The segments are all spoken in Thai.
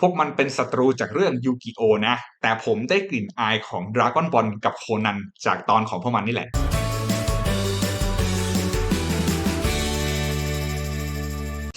พวกมันเป็นศัตรูจากเรื่องยูกิโอนะ แต่ผมได้กลิ่นอายของดราก้อนบอลกับโคนันจากตอนของพวกมันนี่แหละ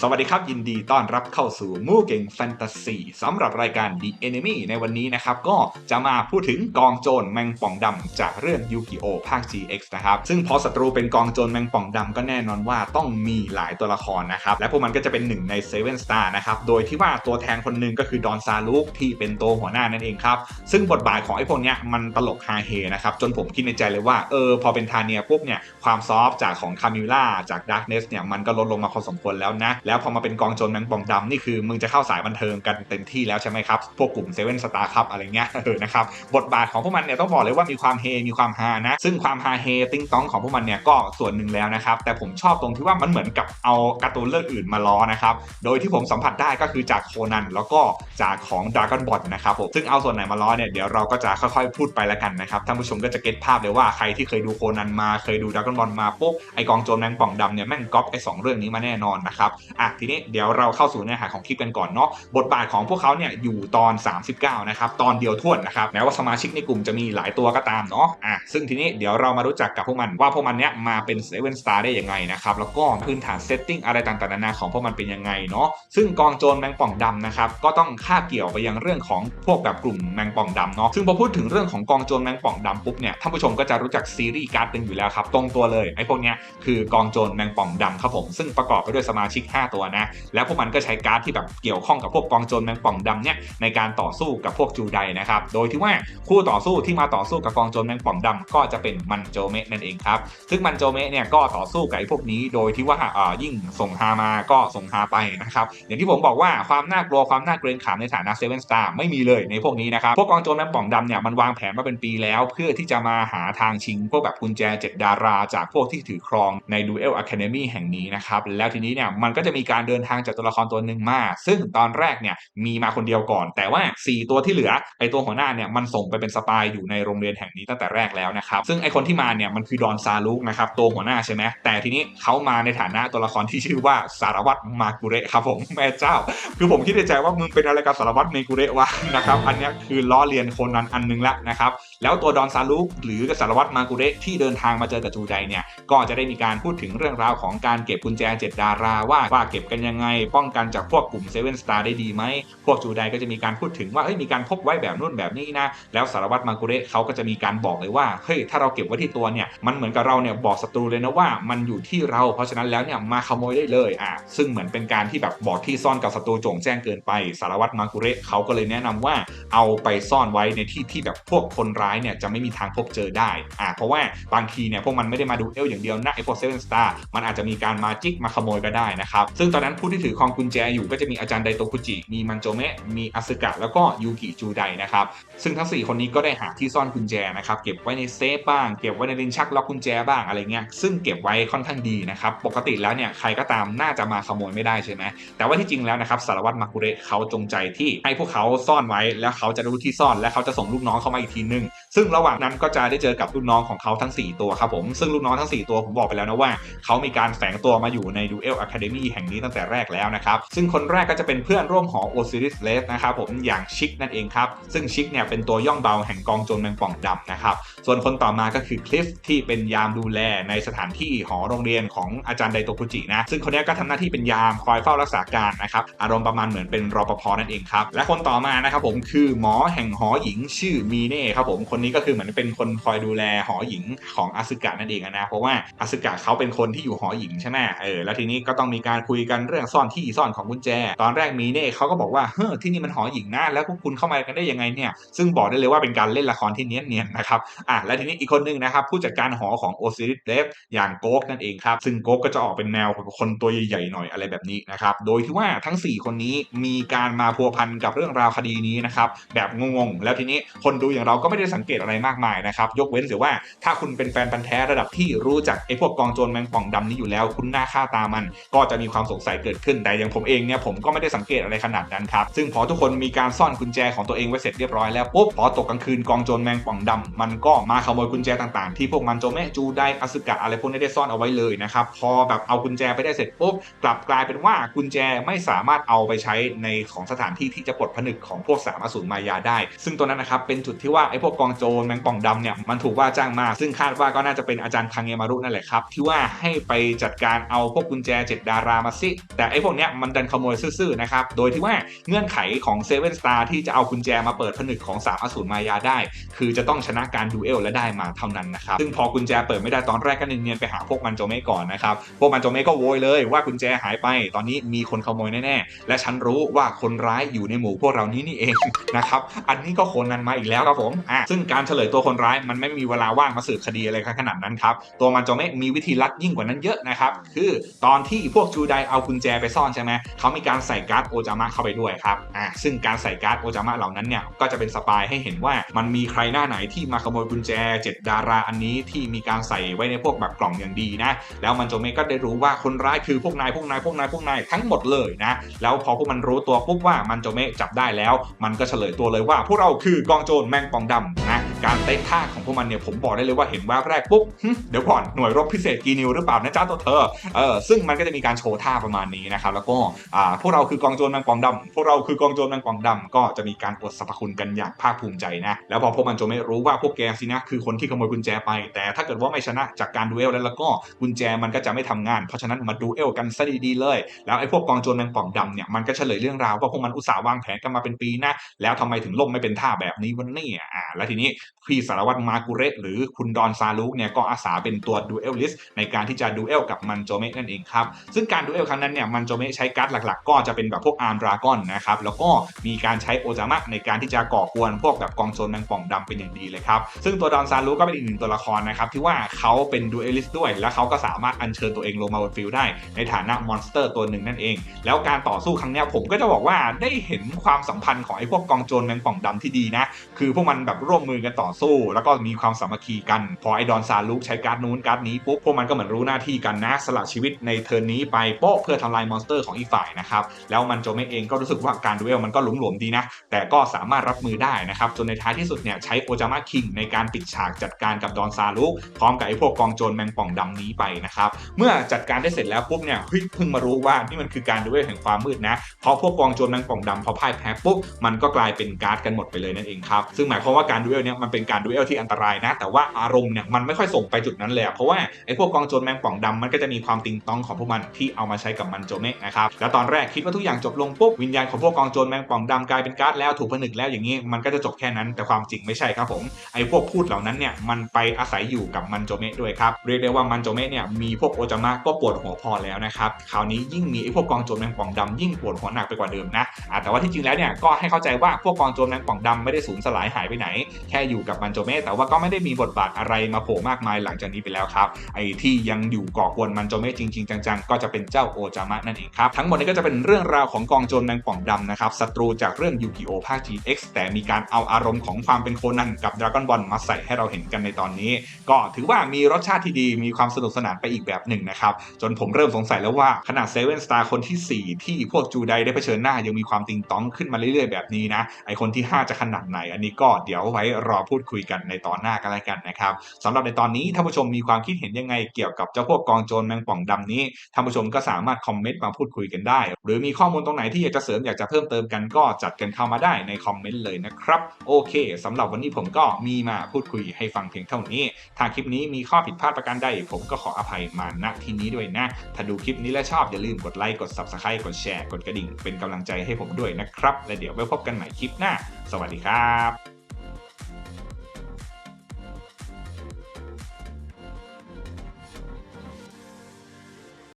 สวัสดีครับ ยินดีต้อนรับเข้าสู่มู่เก่งแฟนตาซีสำหรับรายการ The Enemy ในวันนี้นะครับ ก็จะมาพูดถึงกองโจรแมงป่องดำจากเรื่องยูกิโอภาค GX นะครับ ซึ่งพอศัตรูเป็นกองโจรแมงป่องดำก็แน่นอนว่าต้องมีหลายตัวละครนะครับ และพวกมันก็จะเป็นหนึ่งใน7 Star นะครับ โดยที่ว่าตัวแทนคนหนึ่งก็คือดอนซาลุกที่เป็นตัวหัวหน้านั่นเองครับ ซึ่งบทบาทของไอ้พวกเนี้ยมันตลกฮาเฮนะครับจนผมคิดในใจเลยว่าเออพอเป็นทาเนียปุ๊บเนี่ยความซอฟต์จากของคามิล่าจากดาร์กเนสเนี่ยมันก็ลดลงมาพอสมควรแล้วนะแล้แล้วพอมาเป็นกองโจรแมงป่องดำนี่คือมึงจะเข้าสายบันเทิงกันเต็มที่แล้วใช่ไหมครับ พวกกลุ่มเซเว่นสตาร์ครับอะไรเงี้ยเออนะครับบทบาทของพวกมันเนี่ยต้องบอกเลยว่ามีความเฮมีความฮานะ ซึ่งความฮาเฮติ้งต้องของพวกมันเนี่ยก็ส่วนหนึ่งแล้วนะครับ แต่ผมชอบตรงที่ว่ามันเหมือนกับเอาการ์ตูนเรื่องอื่นมาล้อนะครับ โดยที่ผมสัมผัสได้ก็คือจากโคนันแล้วก็จากของดราก้อนบอลนะครับผมซึ่งเอาส่วนไหนมาล้อเนี่ยเดี๋ยวเราก็จะค่อยๆพูดไปแล้วกันนะครับท่านผู้ชมก็จะเก็ตภาพเลยว่าใครที่เคยดูโคนันมาเคยดูดราก้อนบอลมาปุ๊บไอกองโจรแมงป่องดำเนี่ยแม่งก๊อปไอสองเรื่องนี้มาแน่นอนนะครับอะทีนี้เดี๋ยวเราเข้าสู่เนื้อหาของคลิปกันก่อนเนาะบทบาทของพวกเขาเนี่ยอยู่ตอน 39 นะครับ ตอนเดียวท่วนนะครับแม้ว่าสมาชิกในกลุ่มจะมีหลายตัวก็ตามเนาะอะซึ่งทีนี้เดี๋ยวเรามารู้จักกับพวกมันว่าพวกมันเนี้ยมาเป็นเซเว่นสตาร์ได้ยังไงนะครับแล้วก็พื้นฐานเซตติ้งอะไรต่างๆนานาของพวกมันเป็นยังไงเนาะซึ่งกองโจรแมงป่องดำนะครับก็ต้องคาบเกี่ยวไปยังเรื่องของพวกแบบกลุ่มแมงป่องดำเนาะซึ่งพอพูดถึงเรื่องของกองโจรแมงป่องดำปุ๊บเนี่ยท่านผู้ชมก็จะรู้จักซีรีส์การ์ดเป็นอยู่แล้วครับตรงตัวเลยไอ้พวกเนี้ยคือกองโจรแมงป่องดำครับผมซึ่งประกอบไปด้วยสมาชิก 5ตัวนะ แล้วพวกมันก็ใช้การ์ดที่แบบเกี่ยวข้องกับพวกกองโจรแมงป่องดำเนี่ยในการต่อสู้กับพวกจูไดนะครับ โดยที่ว่าคู่ต่อสู้ที่มาต่อสู้กับกองโจรแมงป่องดำก็จะเป็นมันโจเมะนั่นเองครับ ซึ่งมันโจเมะเนี่ยก็ต่อสู้กับไอ้พวกนี้ โดยที่ว่าเอ่อยิ่งส่งฮามาก็ส่งฮาไปนะครับ อย่างที่ผมบอกว่าความน่ากลัวความน่าเกรงขามในฐานะเซเว่นสตาร์ไม่มีเลยในพวกนี้นะครับ พวกกองโจรแมงป่องดำเนี่ยมันวางแผนมาเป็นปีแล้ว เพื่อที่จะมาหาทางชิงพวกแบบกุญแจเจ็ดดารา จากพวกที่ถือครองในดูเอลอะคาเดมี่แห่งนี้นะครับ แล้วทีนี้เนี่ยมันก็จะมีการเดินทางจากตัวละครตัวหนึ่งมา ซึ่งตอนแรกเนี่ยมีมาคนเดียวก่อน แต่ว่า 4 ตัวที่เหลือไอตัวหัวหน้าเนี่ยมันส่งไปเป็นสปายอยู่ในโรงเรียนแห่งนี้ตั้งแต่แรกแล้วนะครับซึ่งไอคนที่มาเนี่ยมันคือดอนซาลุกนะครับตัวหัวหน้าใช่ไหมแต่ทีนี้เขามาในฐานะตัวละครที่ชื่อว่าสารวัตรมากุเระครับผมแม่เจ้า คือผมคิดในใจว่ามึงเป็นอะไรกับสารวัตรเมกุเระวะนะครับอันนี้คือล้อเลียนคนนั้นอันนึงละนะครับแล้วตัวดอนซาลุกหรือสารวัตรมากุเระที่เดินทางมาเจอกับจูไดเนี่ยก็จะได้มีการพูดถึงเรื่องราวของการเก็บกุญแจเจ็ดดาราว่าว่าเก็บกันยังไง ป้องกันจากพวกกลุ่มเซเว่นสตาร์ได้ดีไหม พวกจูไดก็จะมีการพูดถึงว่าเฮ้ยมีการพกไว้แบบนู่นแบบนี้นะ แล้วสารวัตรมากุเระเขาก็จะมีการบอกเลยว่าเฮ้ยถ้าเราเก็บไว้ที่ตัวเนี่ยมันเหมือนกับเราเนี่ยบอกศัตรูเลยนะว่ามันอยู่ที่เราเพราะฉะนั้นแล้วเนี่ยมาขโมยได้เลยอะซึ่งเหมือนเป็นการที่แบบบอกที่ซ่อนกับศัตรูโจ่งแจ้งเกินไปสารวัตรมากุเระเขาก็เลยแนะนำว่าเอาไปซ่อนไว้ในที่ที่แบบพวกคนร้ายเนี่ยจะไม่มีทางพบเจอได้อะเพราะว่าบางทีเนี่ยพวกมันไม่ได้มาดูเอลอย่างเดียวนะไอพวกเซเว่นสตาร์มันอาจจะมีการมาจิกมาขโมยก็ได้นะครับซึ่งตอนนั้นผู้ที่ถือครองกุญแจอยู่ก็จะมีอาจารย์ไดโตคุจิ มีมันโจเมะ มีอาสึกะ แล้วก็ยูกิจูไดนะครับ ซึ่งทั้ง 4 คนนี้ก็ได้หาที่ซ่อนกุญแจนะครับ เก็บไว้ในเซฟบ้าง เก็บไว้ในลิ้นชักล็อกกุญแจบ้างอะไรเงี้ย ซึ่งเก็บไว้ค่อนข้างดีนะครับ ปกติแล้วเนี่ยใครก็ตามน่าจะมาขโมยไม่ได้ใช่ไหม แต่ว่าที่จริงแล้วนะครับสารวัตรมากุเระเขาจงใจที่ให้พวกเขาซ่อนไว้ แล้วเขาจะรู้ที่ซ่อน และเขาจะส่งลูกน้องเข้ามาอีกทีนึง ซึ่งระหว่างนั้นก็จะได้เจอกับลูกน้องของเขาทั้ง 4 ตัวครับผม ซึ่งลูกน้องทั้ง 4 ตัวผมบอกไปแล้วนะว่าเขามีการแฝงตัวมาอยู่ในดูเอลอะคาเดมี่แห่งนี้ตั้งแต่แรกแล้วนะครับ ซึ่งคนแรกก็จะเป็นเพื่อนร่วมหอโอซิริสเลสนะครับผมอย่างชิกนั่นเองครับ ซึ่งชิกเนี่ยเป็นตัวย่องเบาแห่งกองโจรแมงป่องดำนะครับ ส่วนคนต่อมาก็คือคลิฟที่เป็นยามดูแลในสถานที่หอโรงเรียนของอาจารย์ไดโตคุจินะ ซึ่งคนนี้ก็ทำหน้าที่เป็นยามคอยเฝ้ารักษาการนะครับ อารมณ์ประมาณเหมือนเป็นรปภนั่นเองครับ และคนต่อมานะครับผมคือหมอแห่งหอหญิงชื่อมีเน่ครับผม คนนี้ก็คือเหมือนเป็นคนคอยดูแลหอหญิงของอาสึกะนั่นเองนะ เพราะว่าอาสึกะเขาเป็นคนที่อยู่หอหญิงใช่ไหมเออ แล้วทีนี้ก็ต้องมีการคุยกันเรื่องซ่อนที่ซ่อนของกุญแจ ตอนแรกมีเน่เขาก็บอกว่าเฮ้อที่นี่มันหอหญิงนะแล้วพวกคุณเข้ามากันได้ยังไงเนี่ยซึ่งบอกได้เลยว่าเป็นการเล่นละครที่เนียนๆนะครับอะและทีนี้อีกคนนึงนะครับผู้จัดการหอของโอซิริสเลฟอย่างโก๊กนั่นเองครับซึ่งโก๊กก็จะออกเป็นแนวคนตัวใหญ่ๆหน่อยอะไรแบบนี้นะครับโดยที่ว่าทั้ง 4 คนนี้มีการมาพัวพันกับเรื่องราวคดีนี้นะครับแบบงงๆแล้วทีนี้คนดูอย่างเราก็ไม่ได้สังเกตอะไรมากมายนะครับยกเว้นเสียว่าถ้าคุณเป็นแฟนพันธ์แท้ระดับที่รู้จักไอ้พวกกองโจรแมงป่องดำนี้อยู่แล้ว คุณหน้าค่าตามันก็จะมีความความสงสัยเกิดขึ้น แต่อย่างผมเองเนี่ยผมก็ไม่ได้สังเกตอะไรขนาดนั้นครับ ซึ่งพอทุกคนมีการซ่อนกุญแจของตัวเองไว้เสร็จเรียบร้อยแล้วปุ๊บพอตกกลางคืนกองโจรแมงป่องดำมันก็มาขโมยกุญแจต่างๆ ที่พวกมันโจเมะจูไดอสึกะอะไรพวกนี้ได้ซ่อนเอาไว้เลยนะครับพอแบบเอากุญแจไปได้เสร็จปุ๊บกลับกลายเป็นว่ากุญแจไม่สามารถเอาไปใช้ในของสถานที่ที่จะปลดผนึกของพวกสามอสูรมายาได้ ซึ่งตัวนั้นนะครับเป็นจุดที่ว่าไอ้พวกกองโจรแมงป่องดำเนี่ยมันถูกว่าจ้างมา ซึ่งคาดว่าก็น่าจะเป็นอาจารย์คังเงมารุนั่นแหละครับที่ว่าให้ไปจัดการเอาพวกกุญแจเจ็ดดารามาสิแต่ไอ้พวกเนี้ยมันดันขโมยซื่อๆนะครับ โดยที่ว่าเงื่อนไขของเซเว่นสตาร์ที่จะเอากุญแจมาเปิดผนึกของสามอสูรมายาได้ คือจะต้องชนะการดูเอลและได้มาเท่านั้นนะครับ ซึ่งพอกุญแจเปิดไม่ได้ตอนแรกก็เนียนๆไปหาพวกมันโจเมก่อนนะครับ พวกมันโจเมก็โวยเลยว่ากุญแจหายไป ตอนนี้มีคนขโมยแน่ๆ และฉันรู้ว่าคนร้ายอยู่ในหมู่พวกเรานี้นี่เองนะครับ อันนี้ก็โคนนันมาอีกแล้วครับผมอะซึ่งการเฉลยตัวคนร้ายมันไม่มีเวลาว่างมาสืบคดีอะไรขนาดนั้นครับ ตัวมันโจเมมีวิธีลัดยิ่งกว่านั้นเยอะนะครับ คือตอนที่พวกจูไดเอากุญแจไปซ่อนใช่ไหมเขามีการใส่การ์ดโอจามะเข้าไปด้วยครับอ่าซึ่งการใส่การ์ดโอจามะเหล่านั้นเนี่ยก็จะเป็นสปายให้เห็นว่ามันมีใครหน้าไหนที่มาขโมยกุญแจเจ็ดดาราอันนี้ที่มีการใส่ไว้ในพวกแบบกล่องอย่างดีนะ แล้วมันโจเมก็ได้รู้ว่าคนร้ายคือพวกนายพวกนายพวกนายพวกนายทั้งหมดเลยนะ แล้วพอพวกมันรู้ตัวปุ๊บว่ามันโจเมจับได้แล้ว มันก็เฉลยตัวเลยว่า พวกเราคือกองโจรแมงปองดำนะ การเตะท่าของพวกมันเนี่ยผมบอกได้เลยว่าเห็นแว่าแรกปุ๊บเดี๋ยวก่อนหน่วยรบพิเศษกีนิวหรือเปล่านะจ้าตัวเธอเออซึ่งมันก็จะมีการโชว์ท่าประมาณนี้นะครับแล้วก็อ่าพวกเราคือกองโจรแมงปองดำพวกเราคือกองโจรแมงปองดำก็จะมีการอวดสรรพคุณกันอย่างภาคภูมิใจนะแล้วพอพวกมันโจไม่รู้ว่าพวกแกสินะคือคนที่ขโมยกุญแจไป แต่ถ้าเกิดว่าไม่ชนะจากการดูเอลแล้วแล้วก็กุญแจมันก็จะไม่ทำงาน เพราะฉะนั้นมาดูเอลกันซะดีๆเลย แล้วไอ้พวกกองโจรแมงป่องดำเนี่ยมันก็เฉลยเรื่องราวว่าพวกมันอุตส่าห์วางแผนกันมาเป็นปีนะแล้วทำไมถึงล่มไม่เป็นท่าแบบนี้วันนี้อ่าแล้วทีนี้พี่สารวัตรมากุเรหรือคุณดอนซาลุกเนี่ยก็อาสาเป็นตัวดูเอลลิสในการที่จะดูเอลกับมันโจเมะนั่นเองครับ ซึ่งการดูเอลครั้งนั้นเนี่ยมันโจเมะใช้การ์ดหลักๆ ก็จะเป็นแบบพวกอาร์มดราก้อนนะครับ แล้วก็มีการใช้โอจามะในการที่จะก่อกวนพวกแบบกองโจรแมงป่องดำเป็นอย่างดีเลยครับ ซึ่งตัวดอนซารุกก็เป็นอีกหนึ่งตัวละครนะครับที่ว่าเขาเป็นดูเอลลิสด้วย และเขาก็สามารถอัญเชิญตัวเองลงมาบนฟิลด์ได้ ในฐานะมอนสเตอร์ตัวหนึ่งนั่นเอง แล้วการต่อสู้ครั้งเนี้ยผมก็จะบอกว่าได้เห็นความสัมพันธ์ของไอ้พวกกองโจรแมงป่องดำที่ดีนะคือพวกมันแบบร่วมมือกันต่อสู้ แล้วก็มีความสามัคคีกัน พอไอ้ดอนซาลุกใช้การ์ดนู้นการ์ดนี้ปุ๊บพวกมันก็เหมือนรู้หน้าที่กันนะสละชีวิตในเทิร์นนี้ไปโป๊ะเพื่อทำลายมอนสเตอร์ของอีกฝ่ายนะครับแล้วมันโจเมเองก็รู้สึกว่าการดูเอลมันก็หลุมหลวมดีนะ แต่ก็สามารถรับมือได้นะครับจนในท้ายที่สุดเนี่ยใช้โอจามะคิงในการปิดฉากจัดการกับดอนซาลุพร้อมกับไอ้พวกกองโจรแมงป่องดำนี้ไปนะครับเมื่อจัดการได้เสร็จแล้วปุ๊บเนี่ยเฮ้ยเพิ่งมารู้ว่านี่มันคือการดูเอลแห่งความมืดนะเพราะพวกกองโจรแมงป่องดำพอพ่ายแพ้ปุ๊บมันก็กลายเป็นการ์ดกันหมดไปเลยนั่นเองครับซึ่งหมายความว่าการดูเอลเนี่ยมันเป็นการดูเอลที่อันตรายนะ แต่ว่าอารมณ์เนี่ยมันไม่ค่อยส่งไปจุดนั้นเลยเพราะว่าไอ้พวกกองโจรแมงป่องดำมันก็จะมีความติงตองของพวกมันที่เอามาใช้กับมันโจเมะนะครับแล้วตอนแรกคิดว่าทุกอย่างจบลงปุ๊บวิญญาณของพวกกองโจรแมงป่องดำกลายเป็นการ์ดแล้วถูกผนึกแล้วอย่างนี้มันก็จะจบแค่นั้นแต่ความจริงไม่ใช่ครับผมไอ้พวกพูดเหล่านั้นเนี่ยมันไปอาศัยอยู่กับมันโจเมะด้วยครับเรียกได้ว่ามันโจเมะเนี่ยมีพวกโอจามะก็ปวดหัวพอแล้วนะครับคราวนี้ยิ่งมีไอ้พวกกองโจรแมงป่องดำยิ่งปวดหัวหนักไปกว่าเดิมนะแต่ว่าที่จริงแล้วเนี่ยก็ให้เข้าใจว่าพวกกองโจรแมงป่องดำไม่ได้สูญสลายหายไปไหนแค่อยู่กับมันโจเมะแต่ว่าก็ไม่ได้มีบทบาทอะไรมาโผล่มากมายหลังจากนี้ไปแล้วครับ ไอ้ที่ยังอยู่ก่อกวนมันโจเมะจริง ๆ จังๆ ก็จะเป็นเจ้าโอจามะนั่นเองครับ ทั้งหมดนี้ก็จะเป็นเรื่องราวของกองโจรแมงป่องดำนะครับศัตรูจากเรื่องยูกิโอภาค GX แต่มีการเอาอารมณ์ของความเป็นโคนันกับดราก้อนบอลมาใส่ให้เราเห็นกันในตอนนี้ ก็ถือว่ามีรสชาติที่ดีมีความสนุกสนานไปอีกแบบหนึ่งนะครับจนผมเริ่มสงสัยแล้วว่าขนาดเซเว่นสตาร์คนทีสี่4 ที่พวกจูไดได้เผชิญหน้ายังมีความติงต้องขึ้นมาเรื่อยๆแบบนี้นะไอคนที่ 5 จะขนาดไหน อันนี้ก็เดี๋ยวไว้รอพูดคุยกันในตอนหน้ากันแล้วกันนะครับสำหรับในตอนนี้ท่านผู้ชมมีความคิดเห็นยังไงเกี่ยวกับเจ้าพวกกองโจรแมงป่องดำนี้ท่านผู้ชมก็สามารถคอมเมนต์มาพูดคุยกันได้ หรือมีข้อมูลตรงไหนที่อยากจะเสริมอยากจะเพิ่มเติมกันก็จัดกันเข้ามาได้ในคอมเมนต์เลยนะครับโอเคสำหรับวันนี้ผมก็มีมาพูดคุยให้ฟังเพียงเท่านี้ถ้าคลิปนี้มีข้อผิดพลาดประการใดผมก็ขออภัยมาณที่นี้ด้วยนะ ถ้าดูคลิปนี้แล้วชอบอย่าลืมกดไลค์กด Subscribe กดแชร์กดกระดิ่ง เป็นกำลังใจให้ผมด้วยนะครับ และเดี๋ยวไว้พบกันใหม่คลิปหน้า สวัสดีครับ